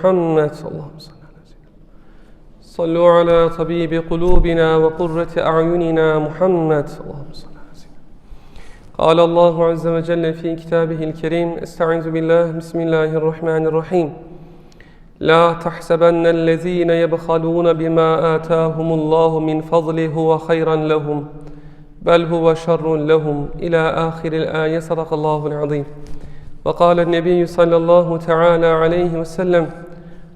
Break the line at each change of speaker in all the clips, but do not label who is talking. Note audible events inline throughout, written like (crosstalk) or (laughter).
محمد اللهم صل على سيدنا صلوا على طبيب قلوبنا وقرة أعيننا محمد اللهم صل على سيدنا قال الله عز وجل في كتابه الكريم استعيذ بالله بسم الله الرحمن الرحيم. لا تحسبن الذين يبخلون بما آتاهم الله من فضله هو خيرا لهم بل هو شر لهم. إلى آخر الآية صدق الله العظيم. وقال النبي صلى الله تعالى عليه وسلم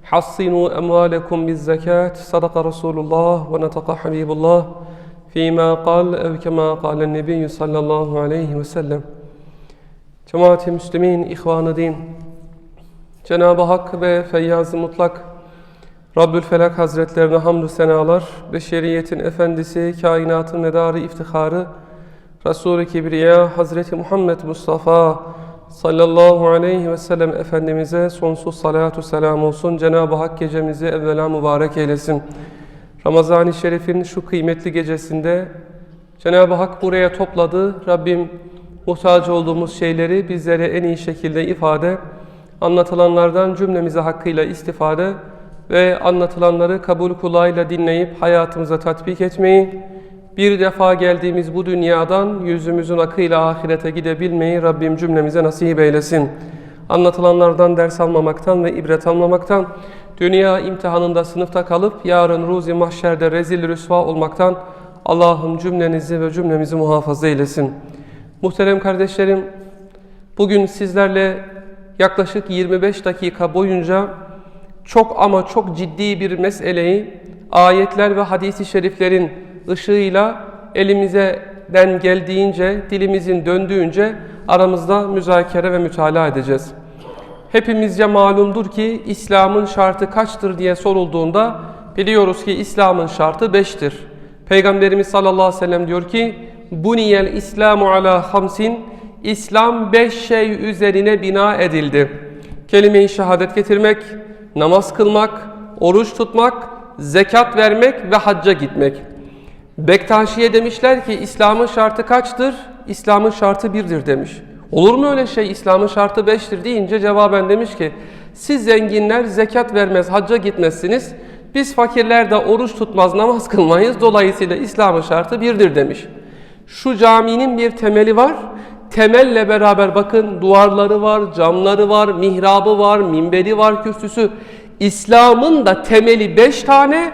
حصنوا أموالكم بالزكاة صدق رسول الله ونطق حبيب الله فيما قال أو كما قال النبي صلى الله عليه وسلم Cemaat-i Müslümin, İhvan-ı Din, Cenab-ı Hak ve Feyyaz-ı Mutlak, Rabbül Felak Hazretlerine hamdü senalar, beşeriyetin efendisi, kainatın medarı iftiharı, Resul-i Kibriya Hazreti Muhammed Mustafa sallallahu aleyhi ve sellem Efendimiz'e sonsuz salatu selam olsun. Cenab-ı Hak gecemizi evvela mübarek eylesin. Ramazan-ı Şerif'in şu kıymetli gecesinde Cenab-ı Hak buraya topladı. Rabbim muhtaç olduğumuz şeyleri bizlere en iyi şekilde ifade, anlatılanlardan cümlemize hakkıyla istifade ve anlatılanları kabul kulağıyla dinleyip hayatımıza tatbik etmeyi, bir defa geldiğimiz bu dünyadan yüzümüzün akıyla ahirete gidebilmeyi Rabbim cümlemize nasip eylesin. Anlatılanlardan ders almamaktan ve ibret almamaktan, dünya imtihanında sınıfta kalıp yarın ruzi mahşerde rezil rüsva olmaktan Allah'ım cümlenizi ve cümlemizi muhafaza eylesin. Muhterem kardeşlerim, bugün sizlerle yaklaşık 25 dakika boyunca çok ama çok ciddi bir meseleyi ayetler ve hadisi şeriflerin ışığıyla elimizden geldiğince, dilimizin döndüğünce aramızda müzakere ve mütalaa edeceğiz. Hepimizce malumdur ki İslam'ın şartı kaçtır diye sorulduğunda biliyoruz ki İslam'ın şartı beştir. Peygamberimiz sallallahu aleyhi ve sellem diyor ki Buniyel İslamu ala hamsin İslam beş şey üzerine bina edildi. Kelime-i şehadet getirmek, namaz kılmak, oruç tutmak, zekat vermek ve hacca gitmek. Bektaşi'ye demişler ki İslam'ın şartı kaçtır? İslam'ın şartı birdir demiş. Olur mu öyle şey İslam'ın şartı beştir deyince cevaben demiş ki siz zenginler zekat vermez hacca gitmezsiniz. Biz fakirler de oruç tutmaz namaz (laughs) kılmayız. Dolayısıyla İslam'ın şartı birdir demiş. Şu caminin bir temeli var. Temelle beraber bakın duvarları var, camları var, mihrabı var, minberi var, kürsüsü. İslam'ın da temeli beş tane,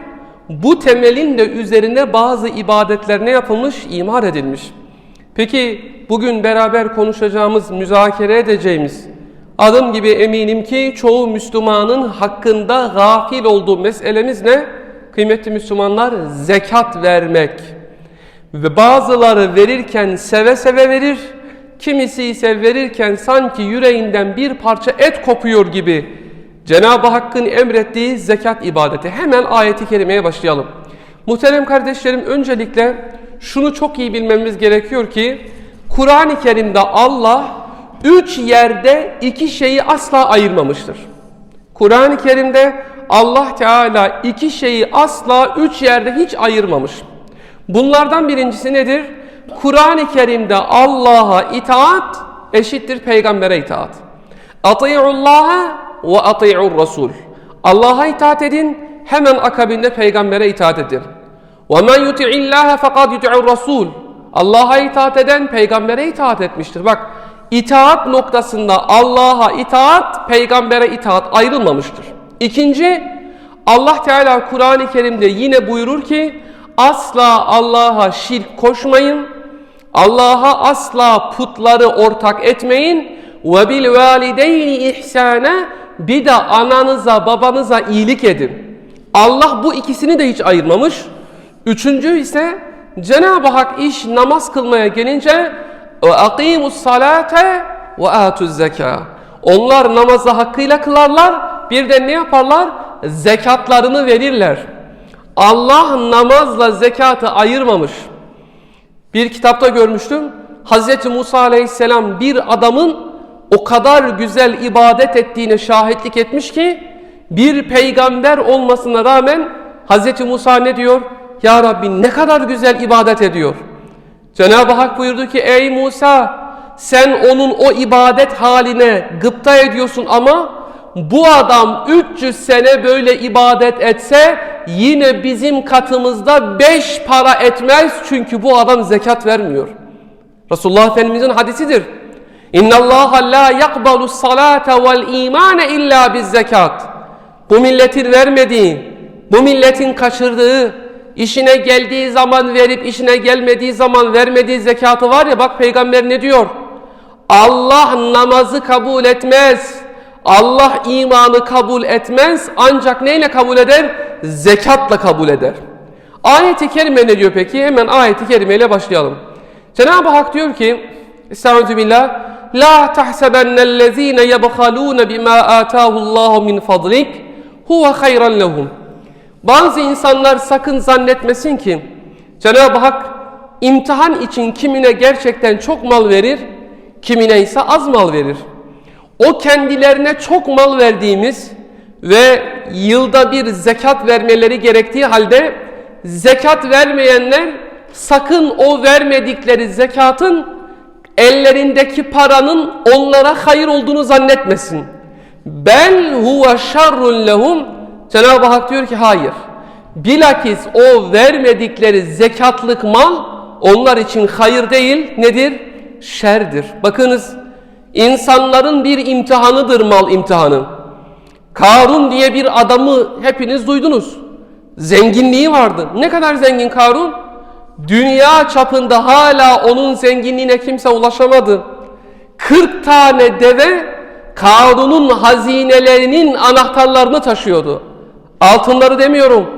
bu temelin de üzerine bazı ibadetler ne yapılmış? İmar edilmiş. Peki bugün beraber konuşacağımız, müzakere edeceğimiz, adım gibi eminim ki çoğu Müslümanın hakkında gafil olduğu meselemiz ne? Kıymetli Müslümanlar zekat vermek. Ve bazıları verirken seve seve verir, kimisi ise verirken sanki yüreğinden bir parça et kopuyor gibi Cenab-ı Hakk'ın emrettiği zekat ibadeti. Hemen ayeti kerimeye başlayalım. Muhterem kardeşlerim öncelikle şunu çok iyi bilmemiz gerekiyor ki Kur'an-ı Kerim'de Allah üç yerde iki şeyi asla ayırmamıştır. Kur'an-ı Kerim'de Allah Teala iki şeyi asla üç yerde hiç ayırmamış. Bunlardan birincisi nedir? Kur'an-ı Kerim'de Allah'a itaat eşittir peygambere itaat. Ati'ullaha ve ati'ur rasul. Allah'a itaat edin, hemen akabinde peygambere itaat edin. Ve men yuti'illaha fekad yuti'ur rasul. Allah'a itaat eden peygambere itaat etmiştir. Bak itaat noktasında Allah'a itaat, peygambere itaat ayrılmamıştır. İkinci, Allah Teala Kur'an-ı Kerim'de yine buyurur ki asla Allah'a şirk koşmayın. Allah'a asla putları ortak etmeyin. Ve bil valideyni ihsana bir de ananıza babanıza iyilik edin. Allah bu ikisini de hiç ayırmamış. Üçüncü ise Cenab-ı Hak iş namaz kılmaya gelince salate ve atuz zeka. Onlar namazı hakkıyla kılarlar. Bir de ne yaparlar? Zekatlarını verirler. Allah namazla zekatı ayırmamış. Bir kitapta görmüştüm. Hz. Musa aleyhisselam bir adamın o kadar güzel ibadet ettiğine şahitlik etmiş ki bir peygamber olmasına rağmen Hz. Musa ne diyor? Ya Rabbi ne kadar güzel ibadet ediyor. Cenab-ı Hak buyurdu ki ey Musa sen onun o ibadet haline gıpta ediyorsun ama bu adam 300 sene böyle ibadet etse yine bizim katımızda 5 para etmez çünkü bu adam zekat vermiyor. Resulullah Efendimizin hadisidir. İnna Allah la yakbalu salata vel imane illa biz zekat. Bu milletin vermediği, bu milletin kaçırdığı, işine geldiği zaman verip işine gelmediği zaman vermediği zekatı var ya bak peygamber ne diyor? Allah namazı kabul etmez. Allah imanı kabul etmez ancak neyle kabul eder? Zekatla kabul eder. Ayet-i kerime ne diyor peki? Hemen ayet-i kerimeyle başlayalım. Cenab-ı Hak diyor ki Estaizu billah La tahsebennellezine yebhalune bima atahullahu min fadlik huve hayran lehum Bazı insanlar sakın zannetmesin ki Cenab-ı Hak imtihan için kimine gerçekten çok mal verir, kimine ise az mal verir. O kendilerine çok mal verdiğimiz ve yılda bir zekat vermeleri gerektiği halde zekat vermeyenler sakın o vermedikleri zekatın ellerindeki paranın onlara hayır olduğunu zannetmesin. Bel huve şerrun lehum Cenab-ı Hak diyor ki hayır. Bilakis o vermedikleri zekatlık mal onlar için hayır değil nedir? Şerdir. Bakınız insanların bir imtihanıdır mal imtihanı. Karun diye bir adamı hepiniz duydunuz. Zenginliği vardı. Ne kadar zengin Karun? Dünya çapında hala onun zenginliğine kimse ulaşamadı. 40 tane deve Karun'un hazinelerinin anahtarlarını taşıyordu. Altınları demiyorum,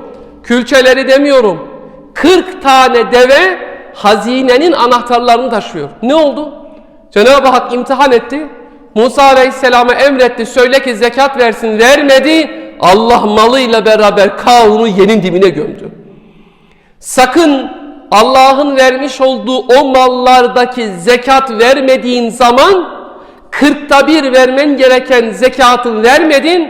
külçeleri demiyorum. 40 tane deve hazinenin anahtarlarını taşıyor. Ne oldu? Cenab-ı Hak imtihan etti. Musa Aleyhisselam'a emretti. Söyle ki zekat versin. Vermedi. Allah malıyla beraber Karun'u yerin dibine gömdü. Sakın Allah'ın vermiş olduğu o mallardaki zekat vermediğin zaman kırkta bir vermen gereken zekatı vermedin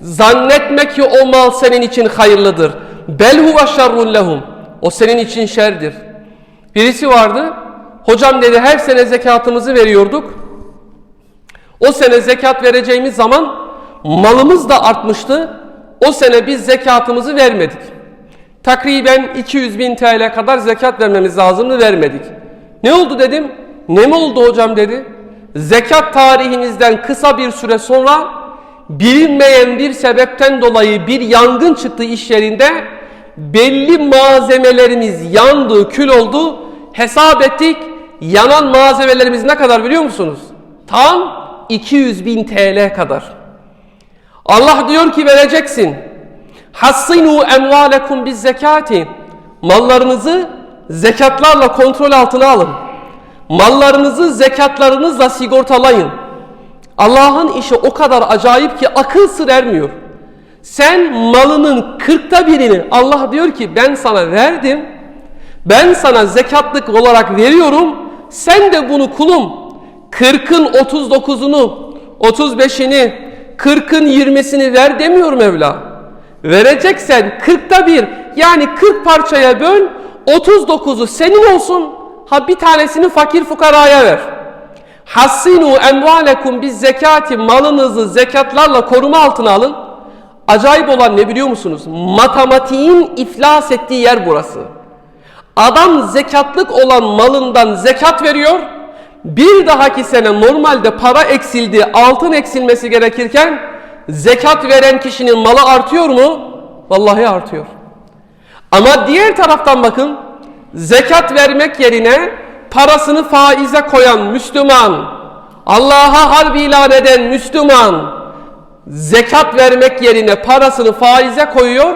zannetme ki o mal senin için hayırlıdır. Bel huve şerrun lehum. O senin için şerdir. Birisi vardı. Hocam dedi her sene zekatımızı veriyorduk. O sene zekat vereceğimiz zaman malımız da artmıştı. O sene biz zekatımızı vermedik. Takriben 200 bin TL kadar zekat vermemiz lazımdı vermedik. Ne oldu dedim. Ne mi oldu hocam dedi. Zekat tarihimizden kısa bir süre sonra bilinmeyen bir sebepten dolayı bir yangın çıktı iş yerinde. Belli malzemelerimiz yandı, kül oldu. Hesap ettik. Yanan malzemelerimiz ne kadar biliyor musunuz? Tam 200 bin TL kadar. Allah diyor ki vereceksin. Hassinu emvalekum biz zekati. Mallarınızı zekatlarla kontrol altına alın. Mallarınızı zekatlarınızla sigortalayın. Allah'ın işi o kadar acayip ki akıl sır ermiyor. Sen malının kırkta birini Allah diyor ki ben sana verdim. Ben sana zekatlık olarak veriyorum. Sen de bunu kulum. Kırkın otuz dokuzunu, otuz beşini, kırkın yirmisini ver demiyor Mevla. Vereceksen kırkta bir yani kırk parçaya böl, otuz dokuzu senin olsun. Ha bir tanesini fakir fukaraya ver. Hassinu emvalekum biz zekati malınızı zekatlarla koruma altına alın. Acayip olan ne biliyor musunuz? Matematiğin iflas ettiği yer burası. Adam zekatlık olan malından zekat veriyor. Bir dahaki sene normalde para eksildi, altın eksilmesi gerekirken zekat veren kişinin malı artıyor mu? Vallahi artıyor. Ama diğer taraftan bakın, zekat vermek yerine parasını faize koyan Müslüman, Allah'a harbi ilan eden Müslüman, zekat vermek yerine parasını faize koyuyor,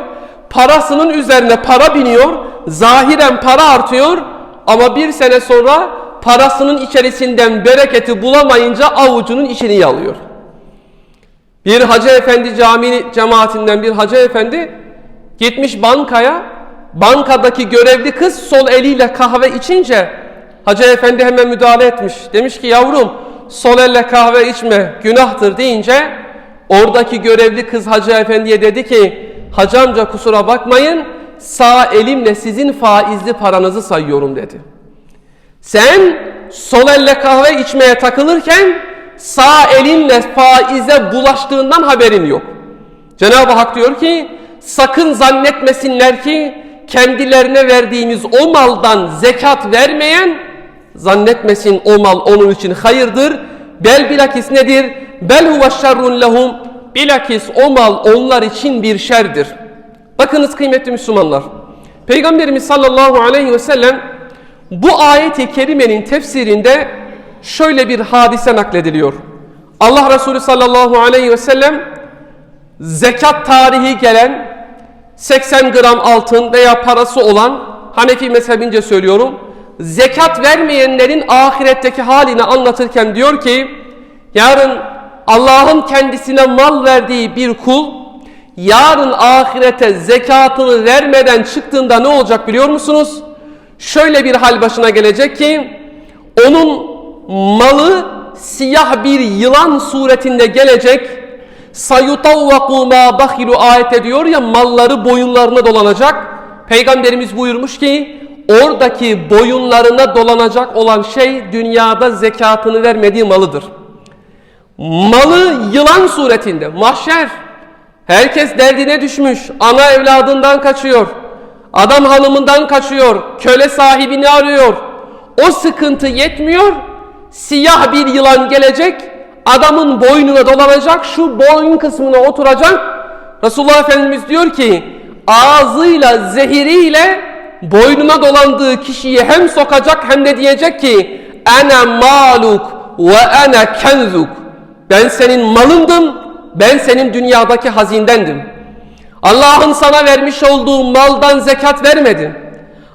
parasının üzerine para biniyor, zahiren para artıyor ama bir sene sonra parasının içerisinden bereketi bulamayınca avucunun içini yalıyor. Bir hacı efendi cami cemaatinden bir hacı efendi gitmiş bankaya, bankadaki görevli kız sol eliyle kahve içince hacı efendi hemen müdahale etmiş. Demiş ki yavrum sol elle kahve içme günahtır deyince oradaki görevli kız hacı efendiye dedi ki hacı amca kusura bakmayın sağ elimle sizin faizli paranızı sayıyorum dedi. Sen sol elle kahve içmeye takılırken sağ elinle faize bulaştığından haberin yok. Cenab-ı Hak diyor ki sakın zannetmesinler ki kendilerine verdiğimiz o maldan zekat vermeyen zannetmesin o mal onun için hayırdır. Bel bilakis nedir? Bel huve şerrun lehum. Bilakis o mal onlar için bir şerdir. Bakınız kıymetli Müslümanlar. Peygamberimiz sallallahu aleyhi ve sellem bu ayeti kerimenin tefsirinde şöyle bir hadise naklediliyor. Allah Resulü sallallahu aleyhi ve sellem zekat tarihi gelen 80 gram altın veya parası olan Hanefi mezhebince söylüyorum zekat vermeyenlerin ahiretteki halini anlatırken diyor ki yarın Allah'ın kendisine mal verdiği bir kul yarın ahirete zekatını vermeden çıktığında ne olacak biliyor musunuz? Şöyle bir hal başına gelecek ki onun malı siyah bir yılan suretinde gelecek. Sayutavvaku ma bahilu ayet diyor ya malları boyunlarına dolanacak. Peygamberimiz buyurmuş ki oradaki boyunlarına dolanacak olan şey dünyada zekatını vermediği malıdır. Malı yılan suretinde mahşer. Herkes derdine düşmüş. Ana evladından kaçıyor. Adam hanımından kaçıyor. Köle sahibini arıyor. O sıkıntı yetmiyor. Siyah bir yılan gelecek. Adamın boynuna dolanacak. Şu boyun kısmına oturacak. Resulullah Efendimiz diyor ki ağzıyla zehiriyle boynuna dolandığı kişiyi hem sokacak hem de diyecek ki ene maluk ve ene kenzuk ben senin malındım ben senin dünyadaki hazindendim Allah'ın sana vermiş olduğu maldan zekat vermedin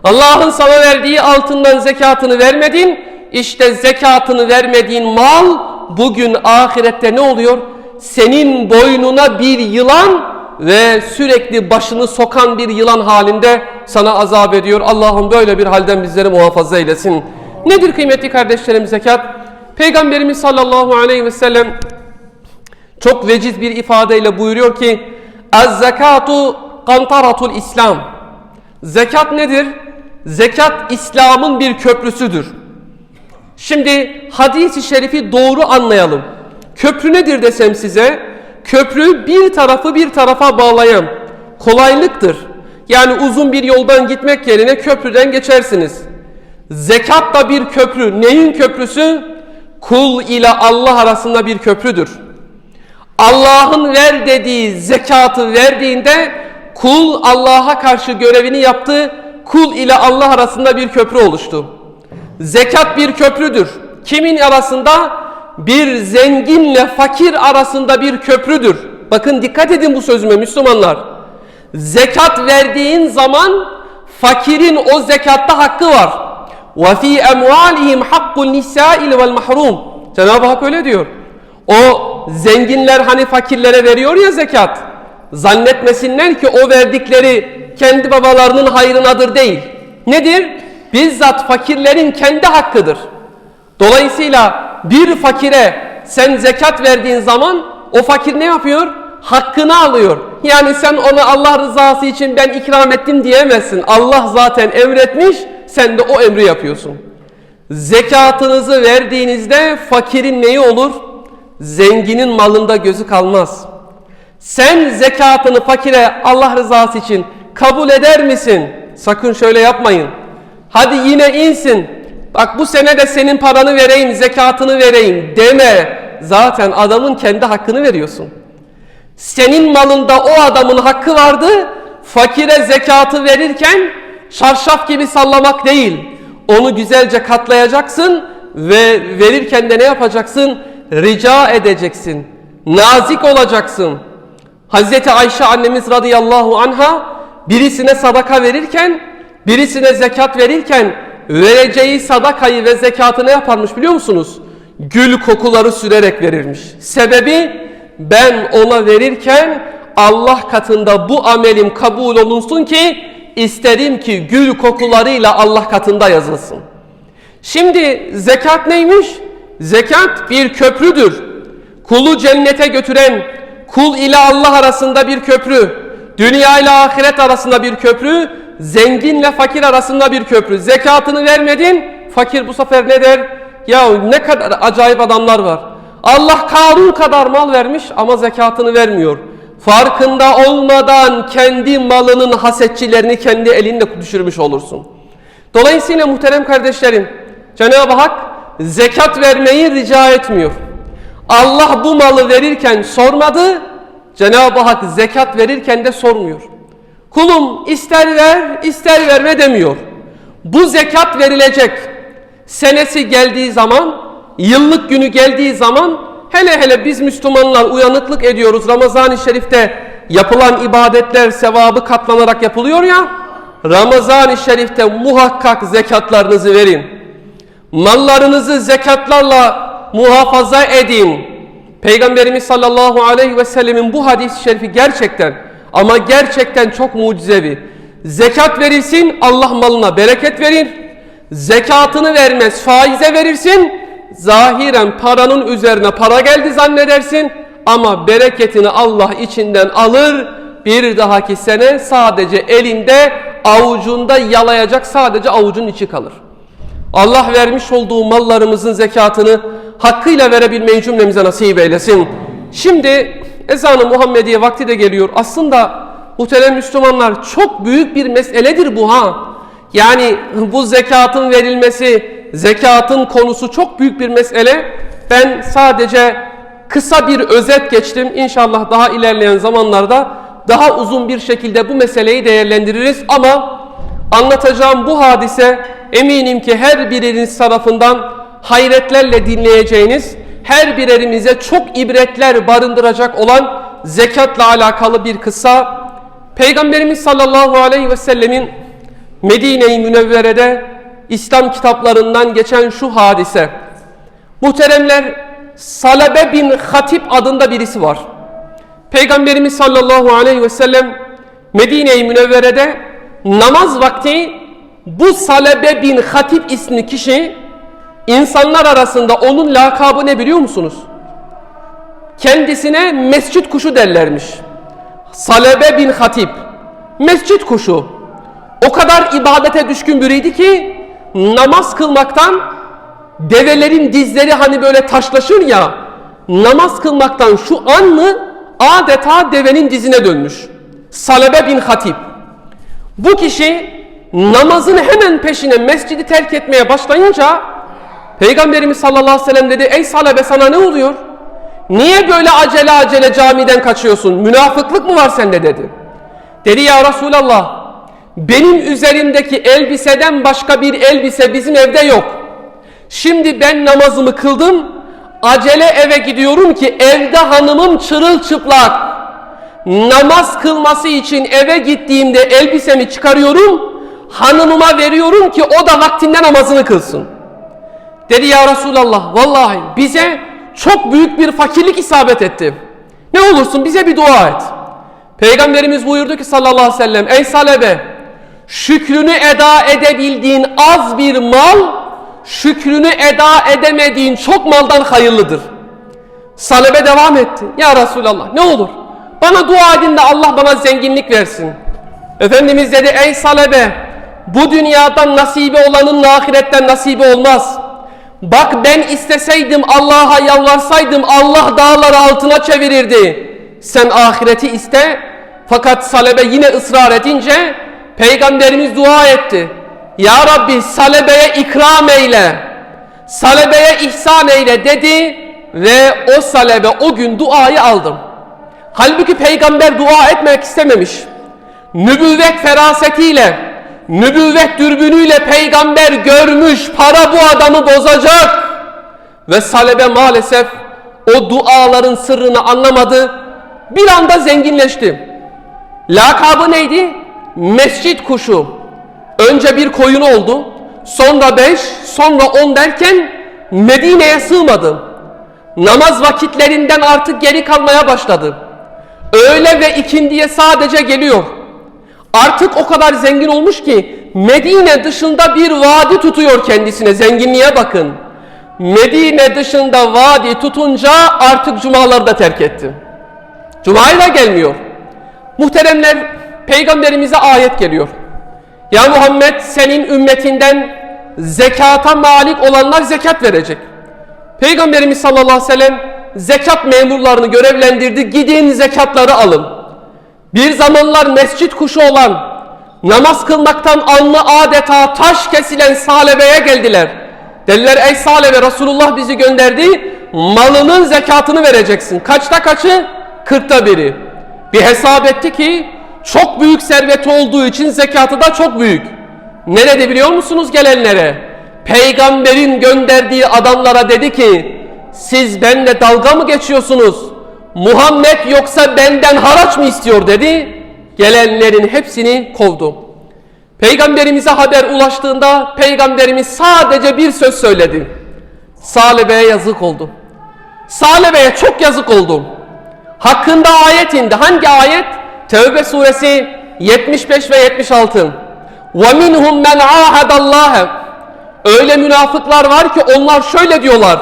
Allah'ın sana verdiği altından zekatını vermedin işte zekatını vermediğin mal bugün ahirette ne oluyor senin boynuna bir yılan ve sürekli başını sokan bir yılan halinde sana azap ediyor. Allah'ım böyle bir halden bizleri muhafaza eylesin. Nedir kıymetli kardeşlerim zekat? Peygamberimiz sallallahu aleyhi ve sellem çok veciz bir ifadeyle buyuruyor ki Ez zekatu kantaratul İslam. Zekat nedir? Zekat İslam'ın bir köprüsüdür. Şimdi hadisi şerifi doğru anlayalım. Köprü nedir desem size? Köprü bir tarafı bir tarafa bağlayan kolaylıktır. Yani uzun bir yoldan gitmek yerine köprüden geçersiniz. Zekat da bir köprü. Neyin köprüsü? Kul ile Allah arasında bir köprüdür. Allah'ın ver dediği zekatı verdiğinde kul Allah'a karşı görevini yaptı. Kul ile Allah arasında bir köprü oluştu. Zekat bir köprüdür. Kimin arasında? Bir zenginle fakir arasında bir köprüdür. Bakın dikkat edin bu sözüme Müslümanlar. Zekat verdiğin zaman fakirin o zekatta hakkı var. وَفِي اَمْوَالِهِمْ حَقُّ النِّسَائِلِ وَالْمَحْرُومِ Cenab-ı Hak öyle diyor. O zenginler hani fakirlere veriyor ya zekat. Zannetmesinler ki o verdikleri kendi babalarının hayrınadır değil. Nedir? Bizzat fakirlerin kendi hakkıdır. Dolayısıyla bir fakire sen zekat verdiğin zaman o fakir ne yapıyor? Hakkını alıyor. Yani sen ona Allah rızası için ben ikram ettim diyemezsin. Allah zaten emretmiş, sen de o emri yapıyorsun. Zekatınızı verdiğinizde fakirin neyi olur? Zenginin malında gözü kalmaz. Sen zekatını fakire Allah rızası için kabul eder misin? Sakın şöyle yapmayın. Hadi yine insin. Bak bu sene de senin paranı vereyim, zekatını vereyim deme. Zaten adamın kendi hakkını veriyorsun. Senin malında o adamın hakkı vardı. Fakire zekatı verirken şarşaf gibi sallamak değil. Onu güzelce katlayacaksın ve verirken de ne yapacaksın? Rica edeceksin. Nazik olacaksın. Hazreti Ayşe annemiz radıyallahu anha birisine sadaka verirken, birisine zekat verirken vereceği sadakayı ve zekatı ne yaparmış biliyor musunuz? Gül kokuları sürerek verirmiş. Sebebi ben ona verirken Allah katında bu amelim kabul olunsun ki isterim ki gül kokularıyla Allah katında yazılsın. Şimdi zekat neymiş? Zekat bir köprüdür. Kulu cennete götüren, kul ile Allah arasında bir köprü, dünya ile ahiret arasında bir köprü, zenginle fakir arasında bir köprü. Zekatını vermedin, fakir bu sefer ne der? Ya ne kadar acayip adamlar var. Allah Karun kadar mal vermiş ama zekatını vermiyor. Farkında olmadan kendi malının hasetçilerini kendi elinde düşürmüş olursun. Dolayısıyla muhterem kardeşlerim, Cenab-ı Hak zekat vermeyi rica etmiyor. Allah bu malı verirken sormadı, Cenab-ı Hak zekat verirken de sormuyor. Kulum ister ver, ister verme demiyor. Bu zekat verilecek. Senesi geldiği zaman, yıllık günü geldiği zaman hele hele biz Müslümanlar uyanıklık ediyoruz. Ramazan-ı Şerif'te yapılan ibadetler sevabı katlanarak yapılıyor ya. Ramazan-ı Şerif'te muhakkak zekatlarınızı verin. Mallarınızı zekatlarla muhafaza edin. Peygamberimiz sallallahu aleyhi ve sellemin bu hadis-i şerifi gerçekten ama gerçekten çok mucizevi. Zekat verirsin Allah malına bereket verir. Zekatını vermez faize verirsin. Zahiren paranın üzerine para geldi zannedersin. Ama bereketini Allah içinden alır. Bir dahaki sene sadece elinde avucunda yalayacak sadece avucun içi kalır. Allah vermiş olduğu mallarımızın zekatını hakkıyla verebilmeyi cümlemize nasip eylesin. Şimdi ezanı Muhammediye vakti de geliyor. Aslında muhterem Müslümanlar çok büyük bir meseledir bu ha. Yani bu zekatın verilmesi, zekatın konusu çok büyük bir mesele. Ben sadece kısa bir özet geçtim. İnşallah daha ilerleyen zamanlarda daha uzun bir şekilde bu meseleyi değerlendiririz. Ama anlatacağım bu hadise eminim ki her biriniz tarafından hayretlerle dinleyeceğiniz, her birerimize çok ibretler barındıracak olan zekatla alakalı bir kısa. Peygamberimiz sallallahu aleyhi ve sellemin Medine-i Münevvere'de İslam kitaplarından geçen şu hadise. Muhteremler Salabe bin Hatip adında birisi var. Peygamberimiz sallallahu aleyhi ve sellem Medine-i Münevvere'de namaz vakti bu Salabe bin Hatip isimli kişi insanlar arasında onun lakabı ne biliyor musunuz? Kendisine mescit kuşu derlermiş. Salabe bin Hatip. Mescit kuşu. O kadar ibadete düşkün biriydi ki namaz kılmaktan develerin dizleri hani böyle taşlaşır ya namaz kılmaktan şu an mı adeta devenin dizine dönmüş. Salabe bin Hatip. Bu kişi namazın hemen peşine mescidi terk etmeye başlayınca Peygamberimiz sallallahu aleyhi ve sellem dedi ey Salabe sana ne oluyor? Niye böyle acele acele camiden kaçıyorsun? Münafıklık mı var sende dedi. Dedi ya Resulallah benim üzerimdeki elbiseden başka bir elbise bizim evde yok. Şimdi ben namazımı kıldım. Acele eve gidiyorum ki evde hanımım çırılçıplak. Namaz kılması için eve gittiğimde elbisemi çıkarıyorum. Hanımıma veriyorum ki o da vaktinde namazını kılsın. Dedi ya Resulallah vallahi bize çok büyük bir fakirlik isabet etti. Ne olursun bize bir dua et. Peygamberimiz buyurdu ki sallallahu aleyhi ve sellem ey salebe şükrünü eda edebildiğin az bir mal şükrünü eda edemediğin çok maldan hayırlıdır. Salebe devam etti. Ya Resulallah ne olur bana dua edin de Allah bana zenginlik versin. Efendimiz dedi ey salebe bu dünyadan nasibi olanın ahiretten nasibi olmaz. Bak ben isteseydim Allah'a yalvarsaydım Allah dağları altına çevirirdi. Sen ahireti iste fakat salebe yine ısrar edince Peygamberimiz dua etti. Ya Rabbi salebeye ikram eyle. Salebeye ihsan eyle dedi ve o salebe o gün duayı aldım. Halbuki peygamber dua etmek istememiş. Nübüvvet ferasetiyle, nübüvvet dürbünüyle peygamber görmüş para bu adamı bozacak. Ve salebe maalesef o duaların sırrını anlamadı. Bir anda zenginleşti. Lakabı neydi? Mescit kuşu. Önce bir koyun oldu. Sonra beş, sonra on derken Medine'ye sığmadı. Namaz vakitlerinden artık geri kalmaya başladı. Öğle ve ikindiye sadece geliyor. Artık o kadar zengin olmuş ki Medine dışında bir vadi tutuyor kendisine. Zenginliğe bakın. Medine dışında vadi tutunca artık cumaları da terk etti. Cuma'ya da gelmiyor. Muhteremler peygamberimize ayet geliyor. Ya Muhammed senin ümmetinden zekata malik olanlar zekat verecek. Peygamberimiz sallallahu aleyhi ve sellem zekat memurlarını görevlendirdi. Gidin zekatları alın. Bir zamanlar mescit kuşu olan, namaz kılmaktan alnı adeta taş kesilen Salebe'ye geldiler. Dediler ey Salebe Resulullah bizi gönderdi. Malının zekatını vereceksin. Kaçta kaçı? Kırkta biri. Bir hesap etti ki çok büyük serveti olduğu için zekatı da çok büyük. Nerede biliyor musunuz gelenlere? Peygamberin gönderdiği adamlara dedi ki siz benimle dalga mı geçiyorsunuz? Muhammed yoksa benden haraç mı istiyor dedi. Gelenlerin hepsini kovdu. Peygamberimize haber ulaştığında peygamberimiz sadece bir söz söyledi. Salebe'ye yazık oldu. Salebe'ye çok yazık oldu. Hakkında ayet indi. Hangi ayet? Tevbe suresi 75 ve 76. وَمِنْهُمْ مَنْ عَاهَدَ اللّٰهَ Öyle münafıklar var ki onlar şöyle diyorlar.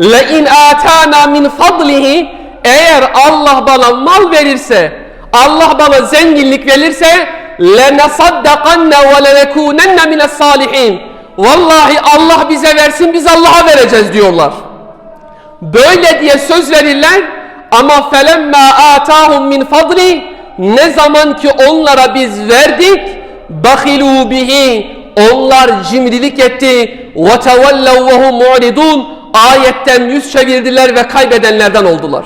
لَاِنْ آتَانَا مِنْ فَضْلِهِ Eğer Allah bana mal verirse, Allah bana zenginlik verirse لَنَصَدَّقَنَّ وَلَنَكُونَنَّ مِنَ الصَّالِحِينَ Vallahi Allah bize versin biz Allah'a vereceğiz diyorlar. Böyle diye söz verirler ama felemma atahum min fadli ne zaman ki onlara biz verdik bahilu bihi onlar cimrilik etti ve tevellev ve hum mu'ridun ayetten yüz çevirdiler ve kaybedenlerden oldular.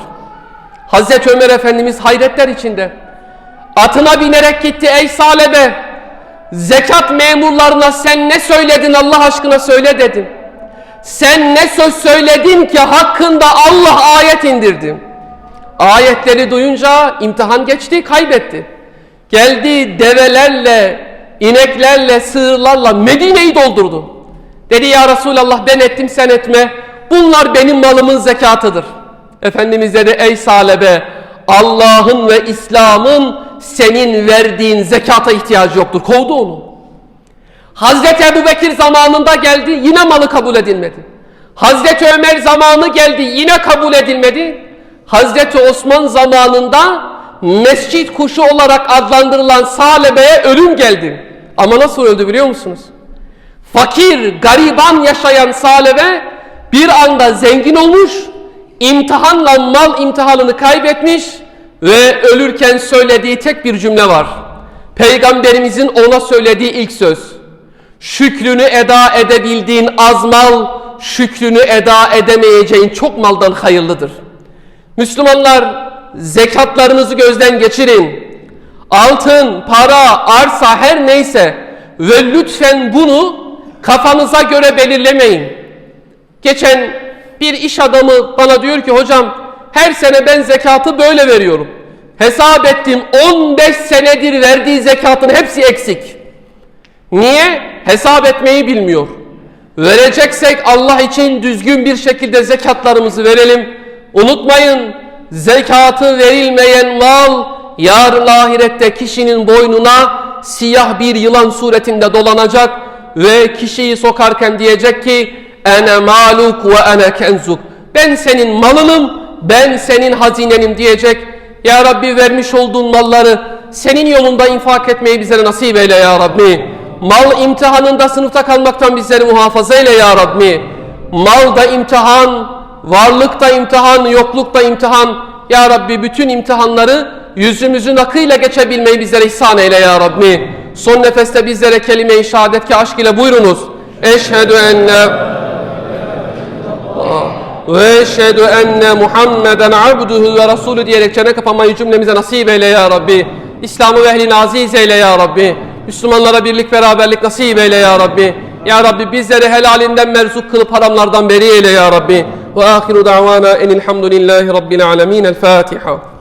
Hazreti Ömer Efendimiz hayretler içinde atına binerek gitti ey salebe zekat memurlarına sen ne söyledin Allah aşkına söyle dedim. Sen ne söz söyledin ki hakkında Allah ayet indirdi. Ayetleri duyunca imtihan geçti, kaybetti. Geldi develerle, ineklerle, sığırlarla Medine'yi doldurdu. Dedi ya Resulallah ben ettim sen etme. Bunlar benim malımın zekatıdır. Efendimiz dedi ey salebe Allah'ın ve İslam'ın senin verdiğin zekata ihtiyacı yoktur. Kovdu onu. Hazreti Ebu Bekir zamanında geldi yine malı kabul edilmedi. Hazreti Ömer zamanı geldi yine kabul edilmedi. Hazreti Osman zamanında mescit kuşu olarak adlandırılan Salebe'ye ölüm geldi. Ama nasıl öldü biliyor musunuz? Fakir, gariban yaşayan Salebe bir anda zengin olmuş, imtihanla mal imtihanını kaybetmiş ve ölürken söylediği tek bir cümle var. Peygamberimizin ona söylediği ilk söz. Şükrünü eda edebildiğin az mal, şükrünü eda edemeyeceğin çok maldan hayırlıdır. Müslümanlar zekatlarınızı gözden geçirin. Altın, para, arsa her neyse ve lütfen bunu kafanıza göre belirlemeyin. Geçen bir iş adamı bana diyor ki hocam her sene ben zekatı böyle veriyorum. Hesap ettim 15 senedir verdiği zekatın hepsi eksik. Niye? Hesap etmeyi bilmiyor. Vereceksek Allah için düzgün bir şekilde zekatlarımızı verelim. Unutmayın zekatı verilmeyen mal yarın ahirette kişinin boynuna siyah bir yılan suretinde dolanacak ve kişiyi sokarken diyecek ki ene maluk ve ene kenzuk ben senin malınım ben senin hazinenim diyecek. Ya Rabbi vermiş olduğun malları senin yolunda infak etmeyi bize nasip eyle ya Rabbi. Mal imtihanında sınıfta kalmaktan bizleri muhafaza eyle ya Rabbi. Malda imtihan varlıkta imtihan yoklukta imtihan. Ya Rabbi bütün imtihanları yüzümüzün akıyla geçebilmeyi bizlere ihsan eyle ya Rabbi. Son nefeste bizlere kelime-i şehadetki aşk ile buyurunuz. Eşhedü enne ve eşhedü enne Muhammeden abduhu ve rasulü diyerek çene kapanmayı cümlemize nasip eyle ya Rabbi. İslam'ı ve ehlini aziz eyle ya Rabbi. Müslümanlara birlik beraberlik nasip eyle ya Rabbi. Ya Rabbi bizleri helalinden merzuk kılıp haramlardan beri eyle ya Rabbi. Ve ahiru davana enilhamdülillahi rabbil alemin. El Fatiha.